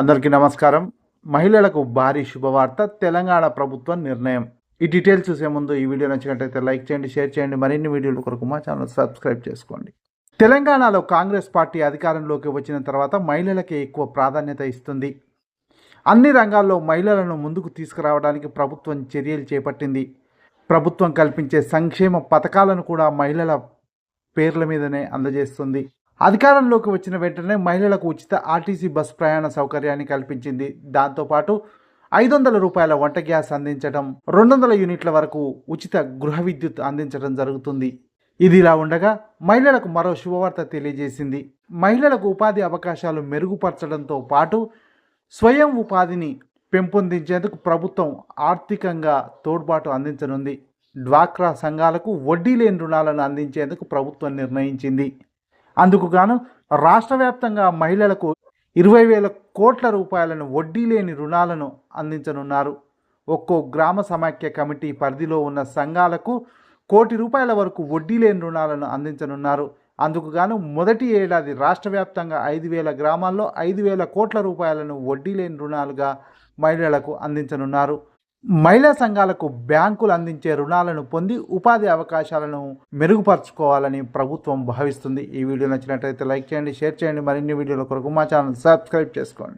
అందరికీ నమస్కారం. మహిళలకు భారీ శుభవార్త తెలంగాణ ప్రభుత్వం నిర్ణయం. ఈ డీటెయిల్స్ చూసే ముందు ఈ వీడియో నచ్చినట్లయితే లైక్ చేయండి షేర్ చేయండి. మరిన్ని వీడియోల కొరకు మా ఛానల్ సబ్స్క్రైబ్ చేసుకోండి. తెలంగాణలో కాంగ్రెస్ పార్టీ అధికారంలోకి వచ్చిన తర్వాత మహిళలకే ఎక్కువ ప్రాధాన్యత ఇస్తుంది. అన్ని రంగాల్లో మహిళలను ముందుకు తీసుకురావడానికి ప్రభుత్వం చర్యలు చేపట్టింది. ప్రభుత్వం కల్పించే సంక్షేమ పథకాలను కూడా మహిళల పేర్ల మీదనే అందజేస్తుంది. అధికారంలోకి వచ్చిన వెంటనే మహిళలకు ఉచిత ఆర్టీసీ బస్ ప్రయాణ సౌకర్యాన్ని కల్పించింది. దాంతోపాటు ఐదు వందల రూపాయల వంట గ్యాస్ అందించడం రెండు వందల యూనిట్ల వరకు ఉచిత గృహ విద్యుత్ అందించడం జరుగుతుంది. ఇది ఇలా ఉండగా మహిళలకు మరో శుభవార్త తెలియజేసింది. మహిళలకు ఉపాధి అవకాశాలు మెరుగుపరచడంతో పాటు స్వయం ఉపాధిని పెంపొందించేందుకు ప్రభుత్వం ఆర్థికంగా తోడ్పాటు అందించనుంది. డ్వాక్రా సంఘాలకు వడ్డీ లేని రుణాలను అందించేందుకు ప్రభుత్వం నిర్ణయించింది. అందుకు గాను రాష్ట్ర వ్యాప్తంగా మహిళలకు ఇరవై వేల కోట్ల రూపాయలను వడ్డీ లేని రుణాలను అందించనున్నారు. ఒక్కో గ్రామ సమాఖ్య కమిటీ పరిధిలో ఉన్న సంఘాలకు కోటి రూపాయల వరకు వడ్డీ లేని రుణాలను అందించనున్నారు. అందుకు గాను మొదటి ఏడాది రాష్ట్ర వ్యాప్తంగా ఐదు వేల గ్రామాల్లో ఐదు వేల కోట్ల రూపాయలను వడ్డీ లేని రుణాలుగా మహిళలకు అందించనున్నారు. మహిళా సంఘాలకు బ్యాంకులు అందించే రుణాలను పొంది ఉపాధి అవకాశాలను మెరుగుపరచుకోవాలని ప్రభుత్వం భావిస్తుంది. ఈ వీడియో నచ్చినట్లయితే లైక్ చేయండి షేర్ చేయండి. మరిన్ని వీడియోల కొరకు మా ఛానల్ సబ్స్క్రైబ్ చేసుకోండి.